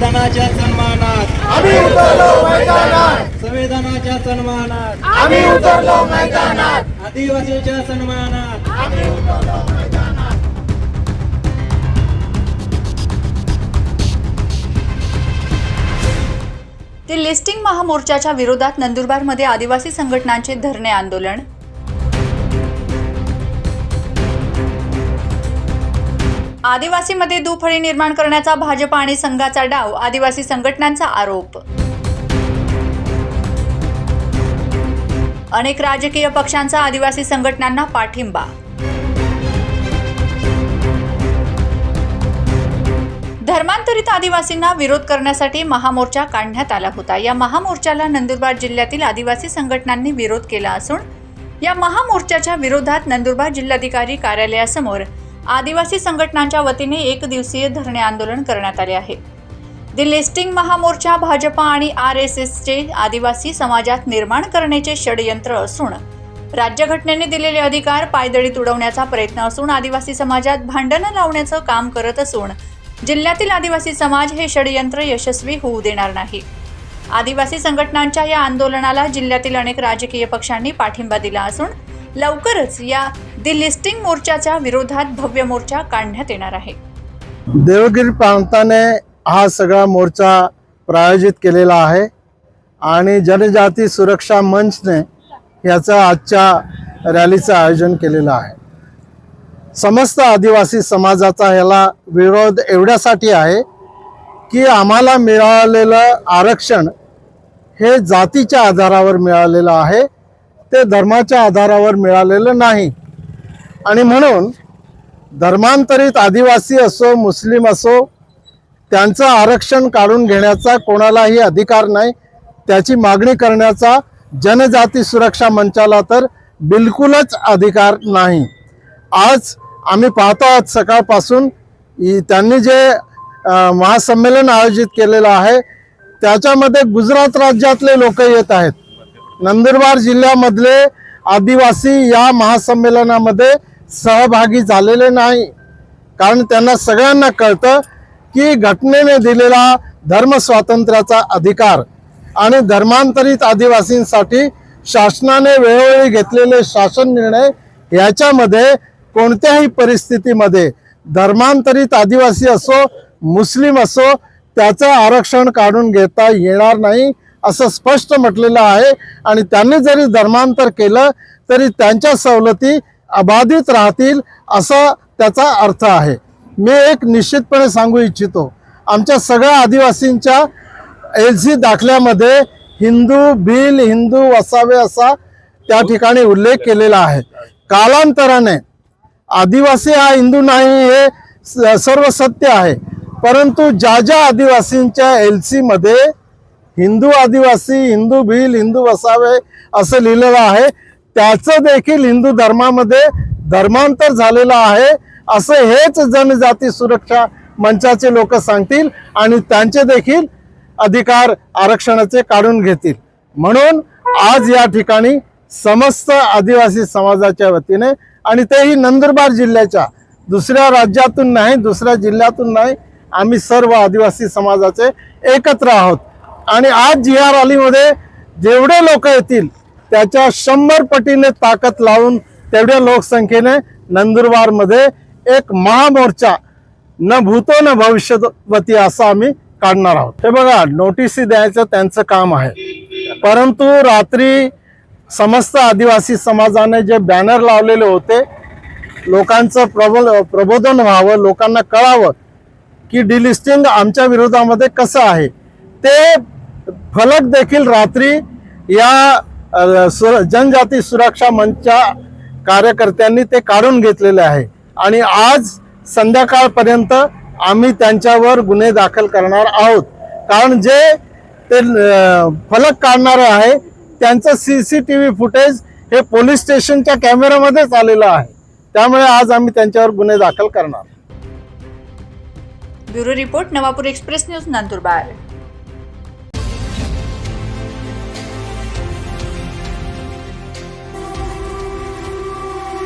संविधानाच्या सन्मानात. आम्ही उतरलो मैदानात. संविधानाच्या सन्मानात. आम्ही उतरलो मैदानात. आदिवासीच्या सन्मानात. आम्ही उतरलो मैदानात. ते लिस्टिंग महामोर्चाच्या विरोधात नंदुरबारमध्ये आदिवासी संघटनांचे धरणे आंदोलन. आदिवासीमध्ये दुफळी निर्माण करण्याचा भाजप आणि संघाचा डाव आदिवासी संघटनांचा आरोप. अनेक राजकीय पक्षांचा आदिवासी संघटनांना पाठिंबा. धर्मांतरित आदिवासींना विरोध करण्यासाठी महामोर्चा काढण्यात आला होता. या महामोर्चाला नंदुरबार जिल्ह्यातील आदिवासी संघटनांनी विरोध केला असून या महामोर्चाच्या विरोधात नंदुरबार जिल्हाधिकारी कार्यालयासमोर आदिवासी संघटनांच्या वतीने एक दिवसीय धरणे आंदोलन करण्यात आले आहे. दि लिस्टिंग महामोर्चा भाजपा आणि आर एस एसचे आदिवासी समाजात निर्माण करण्याचे षडयंत्र असून राज्यघटनेने दिलेले अधिकार पायदळीत तुडवण्याचा प्रयत्न असून आदिवासी समाजात भांडणं लावण्याचं काम करत असून जिल्ह्यातील आदिवासी समाज हे षडयंत्र यशस्वी होऊ देणार नाही. आदिवासी संघटनांच्या या आंदोलनाला जिल्ह्यातील अनेक राजकीय पक्षांनी पाठिंबा दिला असून लवकरच या दी लिस्टिंग मोर्चाच्या विरोधात भव्य मोर्चा काढण्यात येणार आहे. देवगिरी प्रांताने हा सगळा मोर्चा प्रायोजित केलेला आहे आणि जनजाती सुरक्षा मंचने याचा आजच्या रॅलीचं आयोजन केलेलं आहे. समस्त आदिवासी समाजाचा याला विरोध एवढ्यासाठी आहे की आम्हाला मिळालेलं आरक्षण हे जातीच्या आधारावर मिळालेलं आहे. ते धर्माच्या आधारावर मिळालेलं नाही. आणि म्हणून धर्मांतरित आदिवासी असो मुस्लिम असो त्यांचं आरक्षण काढून घेण्याचा कोणालाही अधिकार नाही. त्याची मागणी करण्याचा जनजाती सुरक्षा मंचाला तर बिलकुलच अधिकार नाही. आज आम्ही पाहतो आहोत सकाळपासून त्यांनी जे महासंमेलन आयोजित केलेलं आहे त्याच्यामध्ये गुजरात राज्यातले लोक येत आहेत. नंदुरबार जिल्ह्यामधले आदिवासी या महासंमेलनामध्ये सहभागी झालेले नाही. कारण त्यांना सगळ्यांना कळतं की घटनेने दिलेला धर्म स्वातंत्र्याचा अधिकार आणि धर्मांतरित आदिवासींसाठी शासनाने वेळोवेळी घेतलेले शासन निर्णय याच्यामध्ये कोणत्याही परिस्थितीमध्ये धर्मांतरित आदिवासी असो मुस्लिम असो त्याचं आरक्षण काढून घेता येणार नाही. असं स्पष्ट म्हटलेलं आहे. आणि त्यांनी जरी धर्मांतर केलं तरी त्यांच्या सवलती अबाधित राहतील असा त्याचा अर्थ आहे. मी एक निश्चितपणे सांगू इच्छितो आमच्या सगळ्या आदिवासींच्या एल सी दाखल्यामध्ये हिंदू भिल हिंदू वसावे असा त्या ठिकाणी उल्लेख केलेला आहे. कालांतराने आदिवासी हा हिंदू नाही हे स- सर्व सत्य आहे. परंतु ज्या ज्या आदिवासींच्या एल सीमध्ये हिंदू आदिवासी हिंदू भील हिंदू वसावे असं लिहिलेलं आहे. त्याचं देखील हिंदू धर्मामध्ये धर्मांतर झालेलं आहे. असं हेच जनजाती सुरक्षा मंचाचे लोक सांगतील आणि त्यांचे देखील अधिकार आरक्षणाचे काढून घेतील. म्हणून आज या ठिकाणी समस्त आदिवासी समाजाच्या वतीने आणि तेही नंदुरबार जिल्ह्याच्या दुसऱ्या राज्यातून नाही दुसऱ्या जिल्ह्यातून नाही आम्ही सर्व आदिवासी समाजाचे एकत्र आहोत. आणि आज जी आर रॅलीमध्ये जेवढे लोक येतील त्याच्या शंभर पटीने ताकद लावून तेवढ्या लोकसंख्येने नंदुरबारमध्ये एक महामोर्चा न भूतो न भविष्यवती असं आम्ही काढणार आहोत. हे बघा नोटीसी द्यायचं त्यांचं काम आहे. परंतु रात्री समस्त आदिवासी समाजाने जे बॅनर लावलेले होते लोकांचं प्रबो प्रबोधन व्हावं लोकांना कळावं की डिलिस्टिंग आमच्या विरोधामध्ये कसं आहे ते फलक देखील रात्री या सुर जनजाती सुरक्षा मंचच्या कार्यकर्त्यांनी ते काढून घेतलेले आहे. आणि आज संध्याकाळपर्यंत आम्ही त्यांच्यावर गुन्हे दाखल करणार आहोत. कारण जे ते फलक काढणारे आहे त्यांचं C C T V footage हे पोलीस स्टेशनच्या कॅमेऱ्यामध्येच आलेलं आहे. त्यामुळे आज आम्ही त्यांच्यावर गुन्हे दाखल करणार. Bureau report Navapur express news Nandurbar.